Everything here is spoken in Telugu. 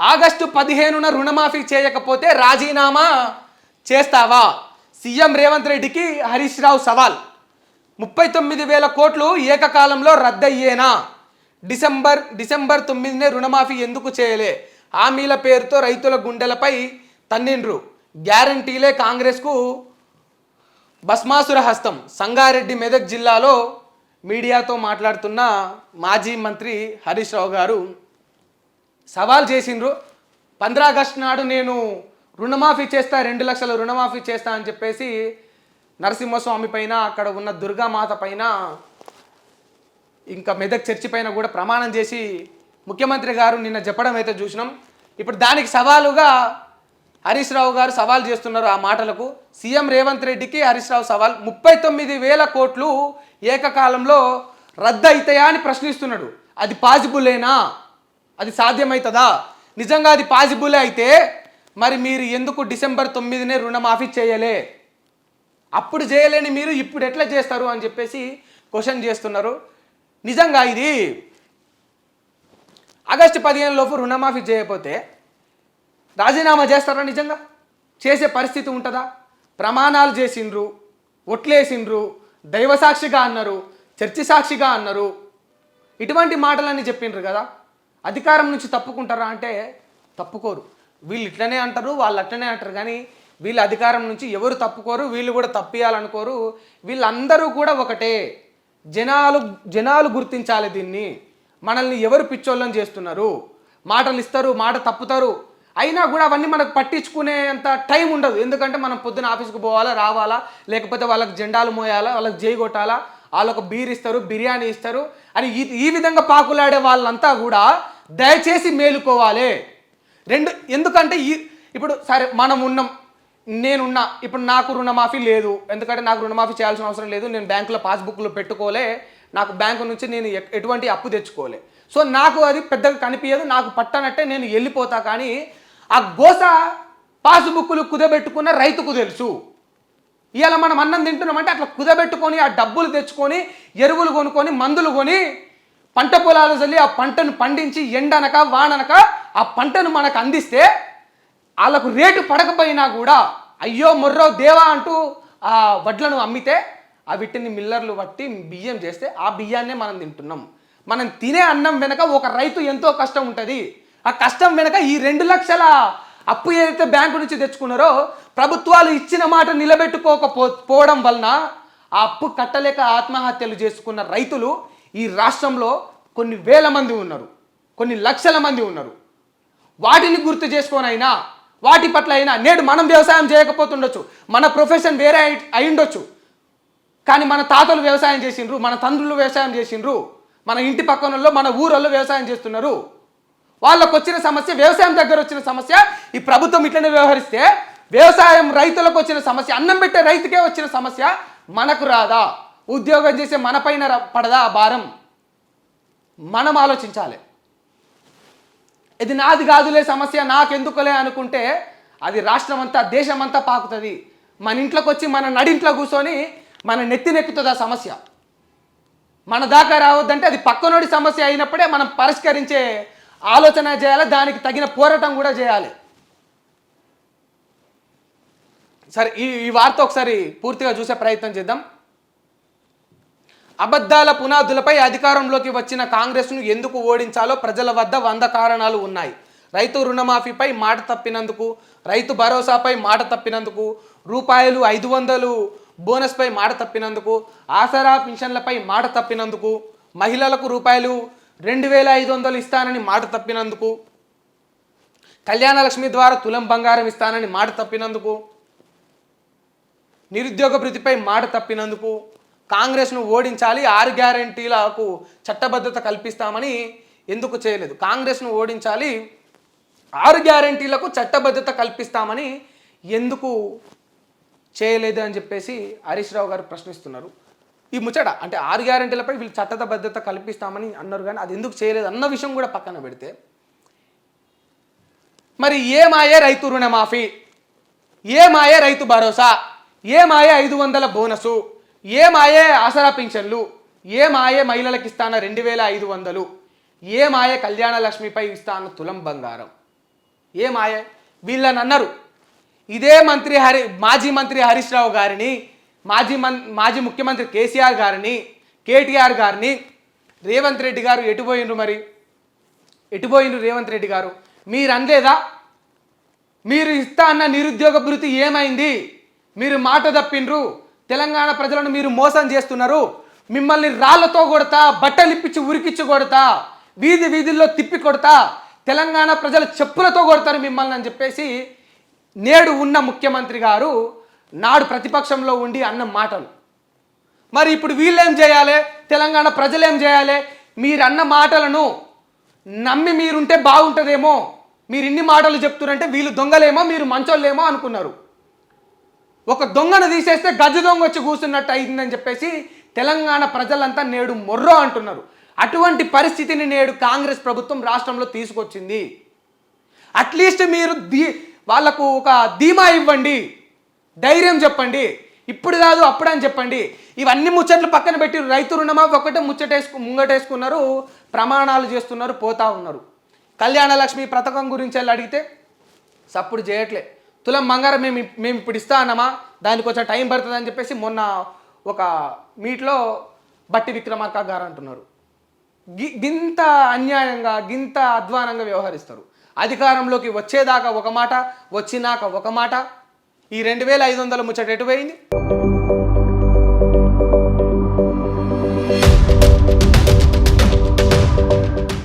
ఆగస్టు పదిహేనున రుణమాఫీ చేయకపోతే రాజీనామా చేస్తావా? సీఎం రేవంత్ రెడ్డికి హరీష్ రావు సవాల్. ముప్పై తొమ్మిది వేల కోట్లు ఏకకాలంలో రద్దయ్యేనా? డిసెంబర్ డిసెంబర్ తొమ్మిదినే రుణమాఫీ ఎందుకు చేయలే? హామీల పేరుతో రైతుల గుండెలపై తన్నిండ్రు. గ్యారంటీలే కాంగ్రెస్కు భస్మాసుర హస్తం. సంగారెడ్డి మెదక్ జిల్లాలో మీడియాతో మాట్లాడుతున్న మాజీ మంత్రి హరీష్ రావు గారు సవాల్ చేసిండ్రు. పంద్రా ఆగస్టు నాడు నేను రుణమాఫీ చేస్తా రెండు లక్షల రుణమాఫీ చేస్తా అని చెప్పేసి నరసింహస్వామి పైన అక్కడ ఉన్న దుర్గామాత పైన ఇంకా మెదక్ చర్చి పైన కూడా ప్రమాణం చేసి ముఖ్యమంత్రి గారు నిన్న చెప్పడం అయితే చూసినాం. ఇప్పుడు దానికి సవాలుగా హరీష్ రావు గారు సవాల్ చేస్తున్నారు ఆ మాటలకు. సీఎం రేవంత్ రెడ్డికి హరీష్ రావు సవాల్. ముప్పై తొమ్మిది వేల కోట్లు ఏకకాలంలో రద్దు అవుతాయా అని ప్రశ్నిస్తున్నాడు. అది పాజిబులేనా? అది సాధ్యమవుతుందా నిజంగా అది పాసిబుల్ అయితే మరి మీరు ఎందుకు డిసెంబర్ తొమ్మిదినే రుణమాఫీ చేయలే? అప్పుడు చేయలేని మీరు ఇప్పుడు ఎట్లా చేస్తారు అని చెప్పేసి క్వశ్చన్ చేస్తున్నారు. నిజంగా ఇది ఆగస్టు పదిహేను లోపు రుణమాఫీ చేయకపోతే రాజీనామా చేస్తారా నిజంగా? చేసే పరిస్థితి ఉంటుందా? ప్రమాణాలు చేసిండ్రు ఒట్లేసిండ్రు దైవ సాక్షిగా అన్నారు చర్చి సాక్షిగా అన్నారు. ఇటువంటి మాటలన్నీ చెప్పిండ్రు కదా. అధికారం నుంచి తప్పుకుంటారా అంటే తప్పుకోరు. వీళ్ళు ఇట్లనే అంటారు వాళ్ళు అట్లనే అంటారు కానీ వీళ్ళు అధికారం నుంచి ఎవరు తప్పుకోరు వీళ్ళు కూడా తప్పియాలనుకోరు. వీళ్ళందరూ కూడా ఒకటే. జనాలు జనాలు గుర్తించాలి దీన్ని. మనల్ని ఎవరు పిచ్చోళ్ళని చేస్తున్నారు? మాటలు ఇస్తారు మాట తప్పుతారు. అయినా కూడా అవన్నీ మనకు పట్టించుకునేంత టైం ఉండదు. ఎందుకంటే మనం పొద్దున ఆఫీస్కి పోవాలా రావాలా లేకపోతే వాళ్ళకి జెండాలు మోయాలా వాళ్ళకి జై కొట్టాలా వాళ్ళకు బీర్ ఇస్తారు బిర్యానీ ఇస్తారు అని ఈ ఈ విధంగా పాకులాడే వాళ్ళంతా కూడా దయచేసి మేలుకోవాలి. రెండు ఎందుకంటే ఈ ఇప్పుడు సరే మనం ఉన్నాం నేనున్నా ఇప్పుడు నాకు రుణమాఫీ లేదు ఎందుకంటే నాకు రుణమాఫీ చేయాల్సిన అవసరం లేదు నేను బ్యాంకులో పాస్బుక్లో పెట్టుకోలే నాకు బ్యాంకు నుంచి నేను ఎటువంటి అప్పు తెచ్చుకోలే. సో నాకు అది పెద్దగా కనిపించదు నాకు పట్టనట్టే నేను వెళ్ళిపోతా కానీ ఆ గోస పాస్బుక్లు కుదబెట్టుకున్న రైతుకు తెలుసు. ఇవాళ మనం అన్నం తింటున్నామంటే అట్లా కుదబెట్టుకొని ఆ డబ్బులు తెచ్చుకొని ఎరువులు కొనుక్కొని మందులు కొని పంట పొలాలు చల్లి ఆ పంటను పండించి ఎండనక వాననక ఆ పంటను మనకు అందిస్తే వాళ్ళకు రేటు పడకపోయినా కూడా అయ్యో మొర్రో దేవా అంటూ ఆ వడ్లను అమ్మితే ఆ వీటిని మిల్లర్లు పట్టి బియ్యం చేస్తే ఆ బియ్యాన్నే మనం తింటున్నాం. మనం తినే అన్నం వెనక ఒక రైతు ఎంతో కష్టం ఉంటుంది. ఆ కష్టం వెనక ఈ రెండు లక్షల అప్పు ఏదైతే బ్యాంకు నుంచి తెచ్చుకున్నారో ప్రభుత్వాలు ఇచ్చిన మాట నిలబెట్టుకోకపో పోవడం వలన ఆ అప్పు కట్టలేక ఆత్మహత్యలు చేసుకున్న రైతులు ఈ రాష్ట్రంలో కొన్ని వేల మంది ఉన్నారు కొన్ని లక్షల మంది ఉన్నారు. వాటిని గుర్తు చేసుకొనైనా వాటి పట్ల అయినా నేడు మనం వ్యవసాయం చేయకపోతుండొచ్చు మన ప్రొఫెషన్ వేరే అయి కానీ మన తాతలు వ్యవసాయం చేసిండ్రు మన తండ్రులు వ్యవసాయం చేసిండ్రు మన ఇంటి పక్కనలో మన ఊరల్లో వ్యవసాయం చేస్తున్నారు. వాళ్ళకు వచ్చిన సమస్య వ్యవసాయం దగ్గర వచ్చిన సమస్య ఈ ప్రభుత్వం ఇట్లనే వ్యవహరిస్తే వ్యవసాయం రైతులకు వచ్చిన సమస్య అన్నం పెట్టే రైతుకే వచ్చిన సమస్య మనకు రాదా? ఉద్యోగం చేసే మన పైన పడదా ఆ భారం? మనం ఆలోచించాలి. ఇది నాది కాదులే సమస్య నాకెందుకులే అనుకుంటే అది రాష్ట్రం అంతా దేశం అంతా పాకుతుంది. మన ఇంట్లోకి వచ్చి మన నడింట్లో కూర్చొని మన నెత్తినెక్కుతుంది ఆ సమస్య. మన దాకా రావద్దంటే అది పక్కనోడి సమస్య అయినప్పుడే మనం పరిష్కరించే ఆలోచన చేయాలి దానికి తగిన పోరాటం కూడా చేయాలి. సరే ఈ ఈ వార్త ఒకసారి పూర్తిగా చూసే ప్రయత్నం చేద్దాం. అబద్ధాల పునాదులపై అధికారంలోకి వచ్చిన కాంగ్రెస్ను ఎందుకు ఓడించాలో ప్రజల వద్ద వంద కారణాలు ఉన్నాయి. రైతు రుణమాఫీపై మాట తప్పినందుకు రైతు భరోసాపై మాట తప్పినందుకు రూపాయలు ఐదు వందలు బోనస్పై మాట తప్పినందుకు ఆసరా పింఛన్లపై మాట తప్పినందుకు మహిళలకు రూపాయలు రెండు వేల ఐదు వందలు ఇస్తానని మాట తప్పినందుకు కళ్యాణలక్ష్మి ద్వారా తులం బంగారం ఇస్తానని మాట తప్పినందుకు నిరుద్యోగ భృతిపై మాట తప్పినందుకు కాంగ్రెస్ను ఓడించాలి ఆరు గ్యారంటీలకు చట్టబద్ధత కల్పిస్తామని ఎందుకు చేయలేదు? కాంగ్రెస్ను ఓడించాలి ఆరు గ్యారంటీలకు చట్టబద్ధత కల్పిస్తామని ఎందుకు చేయలేదు అని చెప్పేసి హరీష్ రావు గారు ప్రశ్నిస్తున్నారు. ఈ ముచ్చట అంటే ఆరు గ్యారంటీలపై వీళ్ళు చట్టబద్ధత కల్పిస్తామని అన్నారు కానీ అది ఎందుకు చేయలేదు అన్న విషయం కూడా పక్కన పెడితే మరి ఏమాయే రైతు రుణమాఫీ? ఏమాయే రైతు భరోసా? ఏమాయే ఐదు వందల బోనసు? ఏమాయే ఆసరా పింఛన్లు? ఏమాయే మహిళలకు ఇస్తాన రెండు వేల ఐదు వందలు? ఏమాయే కళ్యాణ లక్ష్మిపై ఇస్తాన తులం బంగారం? ఏం ఆయే వీళ్ళని అన్నారు. ఇదే మంత్రి హరి మాజీ మంత్రి హరీష్ రావు గారిని మాజీ మన్ మాజీ ముఖ్యమంత్రి కేసీఆర్ గారిని కేటీఆర్ గారిని రేవంత్ రెడ్డి గారు ఎటుపోయిండ్రు మరి? ఎటుపోయిండ్రు రేవంత్ రెడ్డి గారు? మీరు అనలేదా మీరు ఇస్తా అన్న నిరుద్యోగ భృతి ఏమైంది? మీరు మాట తప్పిండ్రు? తెలంగాణ ప్రజలను మీరు మోసం చేస్తున్నారు. మిమ్మల్ని రాళ్ళతో కొడతా బట్టలు ఇప్పించి ఉరికిచ్చి కొడతా వీధి వీధుల్లో తిప్పి కొడతా తెలంగాణ ప్రజలు చెప్పులతో కొడతారు మిమ్మల్ని అని చెప్పేసి నేడు ఉన్న ముఖ్యమంత్రి గారు నాడు ప్రతిపక్షంలో ఉండి అన్న మాటలు. మరి ఇప్పుడు వీళ్ళేం చేయాలి? తెలంగాణ ప్రజలేం చేయాలి? మీరు అన్న మాటలను నమ్మి మీరుంటే బాగుంటుందేమో. మీరు ఇన్ని మాటలు చెప్తున్నారంటే వీళ్ళు దొంగలేమో మీరు మంచోళ్ళేమో అనుకున్నారు. ఒక దొంగను తీసేస్తే గజ దొంగ వచ్చి కూర్చున్నట్టు అయిందని చెప్పేసి తెలంగాణ ప్రజలంతా నేడు మొర్రో అంటున్నారు. అటువంటి పరిస్థితిని నేడు కాంగ్రెస్ ప్రభుత్వం రాష్ట్రంలో తీసుకొచ్చింది. అట్లీస్ట్ మీరు దీ వాళ్ళకు ఒక ధీమా ఇవ్వండి. ధైర్యం చెప్పండి. ఇప్పుడు కాదు అప్పుడు అని చెప్పండి. ఇవన్నీ ముచ్చట్లు పక్కన పెట్టి రైతు రుణమా? ఒకటే ముచ్చటేసుకు ముంగటేసుకున్నారు ప్రమాణాలు చేస్తున్నారు పోతా ఉన్నారు. కళ్యాణ లక్ష్మి పథకం గురించి వెళ్ళి అడిగితే సప్పుడు చేయట్లే. తులం బంగారం మేము మేము ఇప్పుడు ఇస్తా అన్నామా? దానికి కొంచెం టైం పడుతుంది అని చెప్పేసి మొన్న ఒక మీట్లో బట్టి విక్రమార్క గారు అంటున్నారు. గి- గింత అన్యాయంగా గింత అధ్వానంగా వ్యవహరిస్తారు. అధికారంలోకి వచ్చేదాకా ఒక మాట వచ్చినాక ఒక మాట. ఈ రెండు వేల ఐదు వందల ముచ్చట ఎటు పోయింది?